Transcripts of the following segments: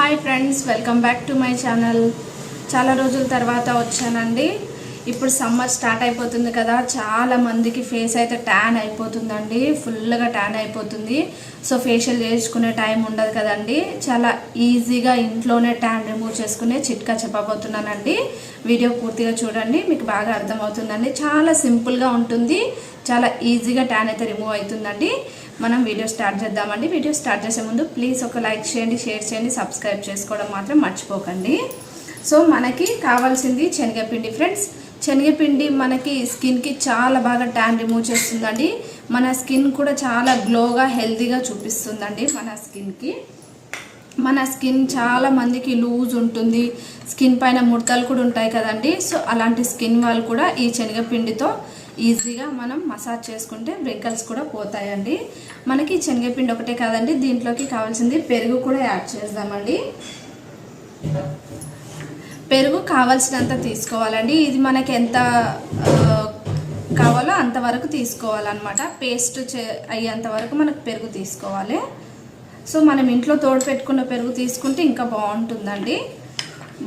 Hi friends welcome back to my channel. చాలా రోజుల తర్వాత వచ్చానండి. ఇప్పుడు సమ్మర్ స్టార్ట్ అయిపోతుంది కదా చాలా మందికి ఫేస్ అయితే ట్యాన్ అయిపోతుందండి ఫుల్గా ట్యాన్ అయిపోతుంది. సో ఫేషియల్ చేసుకునే టైం ఉండదు కదండి. చాలా ఈజీగా ఇంట్లోనే ట్యాన్ రిమూవ్ చేసుకునే చిట్కా చెప్పబోతున్నానండి. వీడియో పూర్తిగా చూడండి మీకు బాగా అర్థమవుతుందండి. చాలా సింపుల్గా ఉంటుంది చాలా ఈజీగా ట్యాన్ అయితే రిమూవ్ అవుతుందండి. మనం వీడియో స్టార్ట్ చేద్దామండి. వీడియో స్టార్ట్ చేసే ముందు ప్లీజ్ ఒక లైక్ చేయండి షేర్ చేయండి సబ్స్క్రైబ్ చేసుకోవడం మాత్రం మర్చిపోకండి. సో మనకి కావాల్సింది శనగపిండి ఫ్రెండ్స్ శనగపిండి మనకి స్కిన్కి చాలా బాగా ట్యాన్ రిమూవ్ చేస్తుందండి. మన స్కిన్ కూడా చాలా గ్లోగా హెల్తీగా చూపిస్తుందండి మన స్కిన్కి. మన స్కిన్ చాలా మందికి లూజ్ ఉంటుంది. స్కిన్ పైన ముడతలు కూడా ఉంటాయి కదండి. సో అలాంటి స్కిన్ వాళ్ళు కూడా ఈ శనగపిండితో ఈజీగా మనం మసాజ్ చేసుకుంటే బ్రింకల్స్ కూడా పోతాయండి. మనకి శనగపిండి ఒకటే కాదండి దీంట్లోకి కావాల్సింది పెరుగు కూడా యాడ్ చేద్దామండి. పెరుగు కావాల్సినంత తీసుకోవాలండి. ఇది మనకి ఎంత కావాలో అంతవరకు తీసుకోవాలన్నమాట. పేస్ట్ చే అయ్యేంత వరకు మనకు పెరుగు తీసుకోవాలి. సో మనం ఇంట్లో తోడు పెట్టుకున్న పెరుగు తీసుకుంటే ఇంకా బాగుంటుందండి.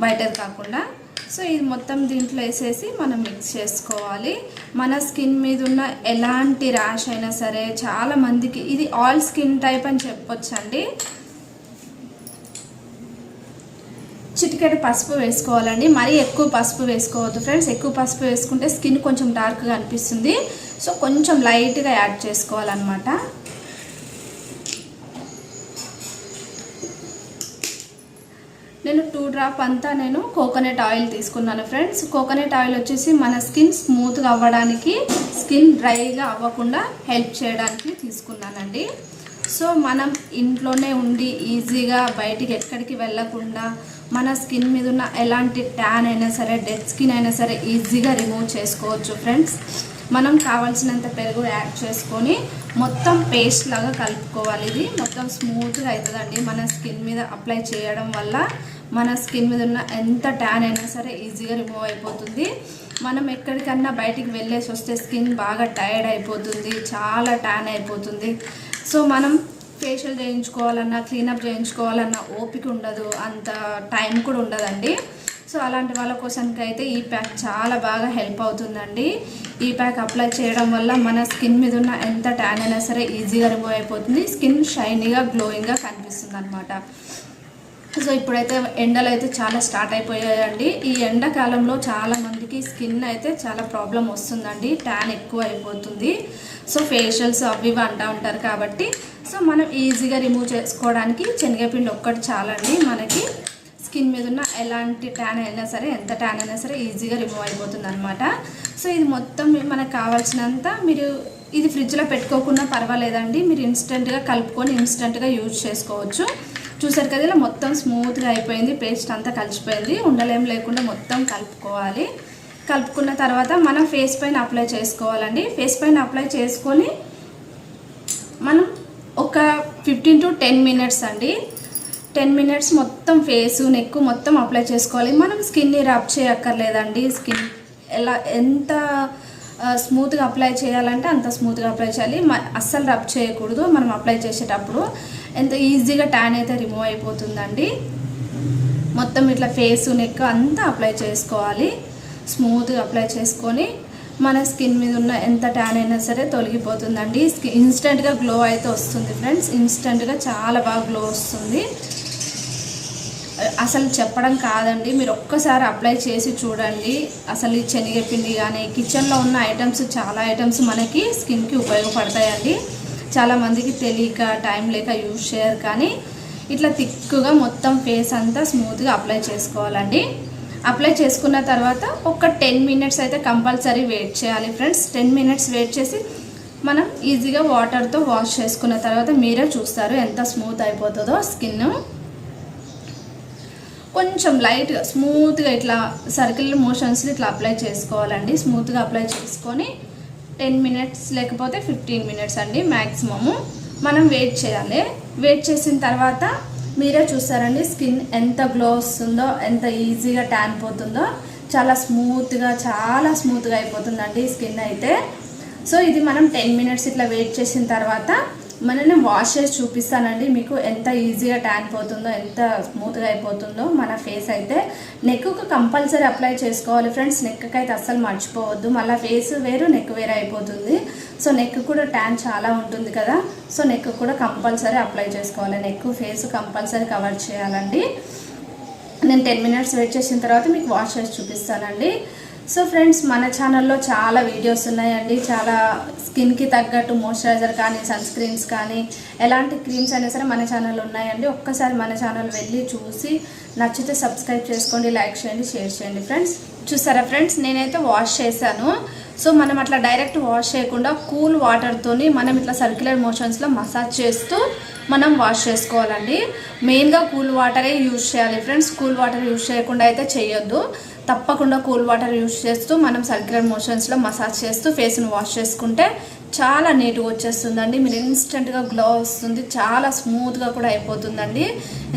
బయటది కాకుండా. సో ఇది మొత్తం దీంట్లో వేసేసి మనం మిక్స్ చేసుకోవాలి. మన స్కిన్ మీద ఉన్న ఎలాంటి ర్యాష్ అయినా సరే చాలా మందికి ఇది ఆల్ స్కిన్ టైప్ అని చెప్పొచ్చండి. చిటికెడు పసుపు వేసుకోవాలండి. మరీ ఎక్కువ పసుపు వేసుకోవద్దు ఫ్రెండ్స్. ఎక్కువ పసుపు వేసుకుంటే స్కిన్ కొంచెం డార్క్గా అనిపిస్తుంది. సో కొంచెం లైట్గా యాడ్ చేసుకోవాలన్నమాట. నేను టూ డ్రాప్ అంతా నేను కోకోనట్ ఆయిల్ తీసుకున్నాను ఫ్రెండ్స్. కోకోనట్ ఆయిల్ వచ్చేసి మన స్కిన్ స్మూత్గా అవ్వడానికి స్కిన్ డ్రైగా అవ్వకుండా హెల్ప్ చేయడానికి తీసుకున్నానండి. సో మనం ఇంట్లోనే ఉండి ఈజీగా బయటికి ఎక్కడికి వెళ్ళకుండా మన స్కిన్ మీద ఉన్న ఎలాంటి ట్యాన్ అయినా సరే డెడ్ స్కిన్ అయినా సరే ఈజీగా రిమూవ్ చేసుకోవచ్చు ఫ్రెండ్స్ మనం కావాల్సినంత పెరుగు యాడ్ చేసుకొని మొత్తం పేస్ట్ లాగా కలుపుకోవాలి. ఇది మొత్తం స్మూత్గా అవుతుందండి మన స్కిన్ మీద అప్లై చేయడం వల్ల మన స్కిన్ మీద ఉన్న ఎంత ట్యాన్ అయినా సరే ఈజీగా రిమూవ్ అయిపోతుంది. మనం ఎక్కడికన్నా బయటికి వెళ్ళేసి వస్తే స్కిన్ బాగా టైర్డ్ అయిపోతుంది చాలా ట్యాన్ అయిపోతుంది. సో మనం ఫేషియల్ చేయించుకోవాలన్నా క్లీనప్ చేయించుకోవాలన్నా ఓపిక ఉండదు అంత టైం కూడా ఉండదండి. సో అలాంటి వాళ్ళ కోసానికి అయితే ఈ ప్యాక్ చాలా బాగా హెల్ప్ అవుతుందండి. ఈ ప్యాక్ అప్లై చేయడం వల్ల మన స్కిన్ మీద ఉన్న ఎంత ట్యాన్ అయినా సరే ఈజీగా రిమూవ్ అయిపోతుంది. స్కిన్ షైనీగా గ్లోయింగ్గా కనిపిస్తుంది అనమాట సో ఇప్పుడైతే ఎండలు అయితే చాలా స్టార్ట్ అయిపోయాయండి. ఈ ఎండాకాలంలో చాలా మందికి స్కిన్ అయితే చాలా ప్రాబ్లం వస్తుందండి. ట్యాన్ ఎక్కువ అయిపోతుంది. సో ఫేషియల్స్ అవి ఇవి అంటూ ఉంటారు కాబట్టి సో మనం ఈజీగా రిమూవ్ చేసుకోవడానికి శనగపిండి ఒక్కటి చాలండి. మనకి స్కిన్ మీద ఉన్న ఎలాంటి ట్యాన్ అయినా సరే ఎంత ట్యాన్ అయినా సరే ఈజీగా రిమూవ్ అయిపోతుంది అనమాట సో ఇది మొత్తం మనకు కావాల్సినంత మీరు ఇది ఫ్రిడ్జ్లో పెట్టుకోకుండా పర్వాలేదండి. మీరు ఇన్స్టెంట్గా కలుపుకొని ఇన్స్టెంట్గా యూజ్ చేసుకోవచ్చు. చూసారు కదా ఇలా మొత్తం స్మూత్గా అయిపోయింది పేస్ట్ అంతా కలిసిపోయింది. ఉండలేం లేకుండా మొత్తం కలుపుకోవాలి. కలుపుకున్న తర్వాత మనం ఫేస్ పైన అప్లై చేసుకోవాలండి. ఫేస్ పైన అప్లై చేసుకొని మనం ఒక ఫిఫ్టీన్ టు టెన్ మినిట్స్ అండి. టెన్ మినిట్స్ మొత్తం ఫేస్ నెక్ మొత్తం అప్లై చేసుకోవాలి. మనం స్కిన్ని రబ్ చేయక్కర్లేదండి. స్కిన్ ఎలా ఎంత స్మూత్గా అప్లై చేయాలంటే అంత స్మూత్గా అప్లై చేయాలి. అస్సలు రబ్ చేయకూడదు. మనం అప్లై చేసేటప్పుడు ఎంత ఈజీగా ట్యాన్ అయితే రిమూవ్ అయిపోతుందండి. మొత్తం ఇట్లా ఫేస్ నెక్ అంతా అప్లై చేసుకోవాలి. స్మూత్గా అప్లై చేసుకొని మన స్కిన్ మీద ఉన్న ఎంత ట్యాన్ అయినా సరే తొలగిపోతుందండి. స్కిన్ ఇన్స్టెంట్గా గ్లో అయితే వస్తుంది ఫ్రెండ్స్ ఇన్స్టెంట్గా చాలా బాగా గ్లో వస్తుంది. అసలు చెప్పడం కాదండి. మీరు ఒక్కసారి అప్లై చేసి చూడండి. అసలు ఈ శనగపిండి కానీ కిచెన్లో ఉన్న ఐటమ్స్ చాలా ఐటమ్స్ మనకి స్కిన్కి ఉపయోగపడతాయండి. చాలా మందికి తెలియక టైం లేక యూజ్ చేయరు కానీ ఇట్లా థిక్గా మొత్తం ఫేస్ అంతా స్మూత్గా అప్లై చేసుకోవాలండి. అప్లై చేసుకున్న తర్వాత ఒక టెన్ మినిట్స్ అయితే కంపల్సరీ వెయిట్ చేయాలి ఫ్రెండ్స్ టెన్ మినిట్స్ వెయిట్ చేసి మనం ఈజీగా వాటర్తో వాష్ చేసుకున్న తర్వాత మీరే చూస్తారు ఎంత స్మూత్ అయిపోతుందో స్కిన్ కొంచెం లైట్గా స్మూత్గా ఇట్లా సర్కిల్ మోషన్స్ని ఇట్లా అప్లై చేసుకోవాలండి. స్మూత్గా అప్లై చేసుకొని టెన్ మినిట్స్ లేకపోతే ఫిఫ్టీన్ మినిట్స్ అండి మ్యాక్సిమము మనం వెయిట్ చేయాలి. వెయిట్ చేసిన తర్వాత మీరే చూస్తారండి స్కిన్ ఎంత గ్లో వస్తుందో ఎంత ఈజీగా ట్యాన్ పోతుందో. చాలా స్మూత్గా చాలా స్మూత్గా అయిపోతుందండి స్కిన్ అయితే. సో ఇది మనం టెన్ మినిట్స్ ఇట్లా వెయిట్ చేసిన తర్వాత మనని వాష్ చేసి చూపిస్తానండి. మీకు ఎంత ఈజీగా ట్యాన్ పోతుందో ఎంత స్మూత్గా అయిపోతుందో మన ఫేస్ అయితే నెక్కు కంపల్సరీ అప్లై చేసుకోవాలి ఫ్రెండ్స్ నెక్కి అయితే అస్సలు మర్చిపోవద్దు. మళ్ళీ ఫేస్ వేరు నెక్ వేరు అయిపోతుంది. సో నెక్ కూడా ట్యాన్ చాలా ఉంటుంది కదా. సో నెక్ కూడా కంపల్సరీ అప్లై చేసుకోవాలి. నెక్ ఫేస్ కంపల్సరీ కవర్ చేయాలండి. నేను టెన్ మినిట్స్ వెయిట్ చేసిన తర్వాత మీకు వాష్ చేసి చూపిస్తానండి. సో ఫ్రెండ్స్ మన ఛానల్లో చాలా వీడియోస్ ఉన్నాయండి. చాలా స్కిన్కి తగ్గట్టు మాయిశ్చరైజర్ కానీ సన్ స్క్రీన్స్ కానీ ఎలాంటి క్రీమ్స్ అయినా సరే మన ఛానల్ ఉన్నాయండి. ఒక్కసారి మన ఛానల్ వెళ్ళి చూసి నచ్చితే సబ్స్క్రైబ్ చేసుకోండి లైక్ చేయండి షేర్ చేయండి ఫ్రెండ్స్. చూసారా ఫ్రెండ్స్? నేనైతే వాష్ చేశాను. సో మనం అట్లా డైరెక్ట్ వాష్ చేయకుండా కూల్ వాటర్తోని మనం ఇట్లా సర్క్యులర్ మోషన్స్లో మసాజ్ చేస్తూ మనం వాష్ చేసుకోవాలండి. మెయిన్గా కూల్ వాటరే యూజ్ చేయాలి ఫ్రెండ్స్. కూల్ వాటర్ యూజ్ చేయకుండా అయితే చేయొద్దు. తప్పకుండా కూల్ వాటర్ యూజ్ చేస్తూ మనం సర్క్యులర్ మోషన్స్లో మసాజ్ చేస్తూ ఫేస్ని వాష్ చేసుకుంటే చాలా నీట్గా వచ్చేస్తుందండి. మీరు ఇన్స్టెంట్గా గ్లో వస్తుంది. చాలా స్మూత్గా కూడా అయిపోతుందండి.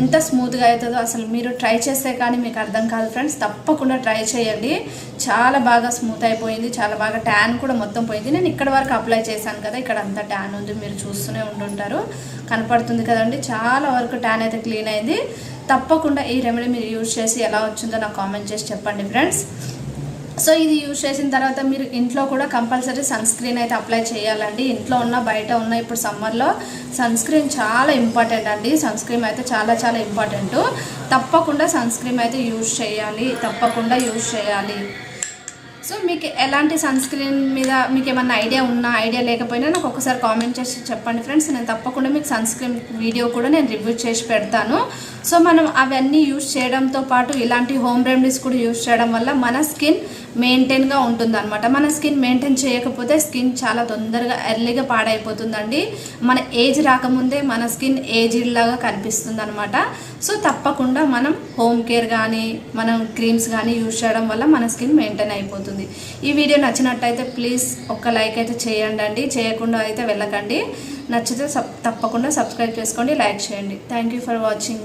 ఎంత స్మూత్గా అవుతుందో అసలు మీరు ట్రై చేస్తే కానీ మీకు అర్థం కాదు ఫ్రెండ్స్. తప్పకుండా ట్రై చేయండి. చాలా బాగా స్మూత్ అయిపోయింది. చాలా బాగా ట్యాన్ కూడా మొత్తం పోయింది. నేను ఇక్కడ వరకు అప్లై చేశాను కదా ఇక్కడ అంతా ట్యాన్ ఉంది. మీరు చూస్తూనే ఉంటుంటారు కనపడుతుంది కదండి. చాలా వరకు ట్యాన్ అయితే క్లీన్ అయింది. తప్పకుండా ఈ రెమెడీ మీరు యూజ్ చేసి ఎలా వచ్చిందో నాకు కామెంట్ చేసి చెప్పండి ఫ్రెండ్స్. సో ఇది యూజ్ చేసిన తర్వాత మీరు ఇంట్లో కూడా కంపల్సరీ సన్ స్క్రీన్ అయితే అప్లై చేయాలండి. ఇంట్లో ఉన్న బయట ఉన్న ఇప్పుడు సమ్మర్లో సన్ స్క్రీన్ చాలా ఇంపార్టెంట్ అండి. సన్ స్క్రీన్ అయితే చాలా చాలా ఇంపార్టెంట్ తప్పకుండా సన్ స్క్రీన్ అయితే యూజ్ చేయాలి. తప్పకుండా యూజ్ చేయాలి. సో మీకు ఎలాంటి సన్ స్క్రీన్ మీద మీకు ఏమన్నా ఐడియా ఉన్నా ఐడియా లేకపోయినా నాకు ఒకసారి కామెంట్ చేసి చెప్పండి ఫ్రెండ్స్ నేను తప్పకుండా మీకు సన్ స్క్రీన్ వీడియో కూడా నేను రివ్యూ చేసి పెడతాను. సో మనం అవన్నీ యూజ్ చేయడంతో పాటు ఇలాంటి హోమ్ రెమెడీస్ కూడా యూజ్ చేయడం వల్ల మన స్కిన్ మెయింటైన్గా ఉంటుందన్నమాట. మన స్కిన్ మెయింటైన్ చేయకపోతే స్కిన్ చాలా తొందరగా ఎర్లీగా పాడైపోతుందండి. మన ఏజ్ రాకముందే మన స్కిన్ ఏజ్లాగా లాగా కనిపిస్తుంది అనమాట సో తప్పకుండా మనం హోమ్ కేర్ కానీ మనం క్రీమ్స్ కానీ యూజ్ చేయడం వల్ల మన స్కిన్ మెయింటైన్ అయిపోతుంది. ఈ వీడియో నచ్చినట్టయితే ప్లీజ్ ఒక్క లైక్ అయితే చేయండి అండి చేయకుండా అయితే వెళ్ళకండి. నచ్చితే సబ్ తప్పకుండా సబ్స్క్రైబ్ చేసుకోండి లైక్ చేయండి. Thank you for watching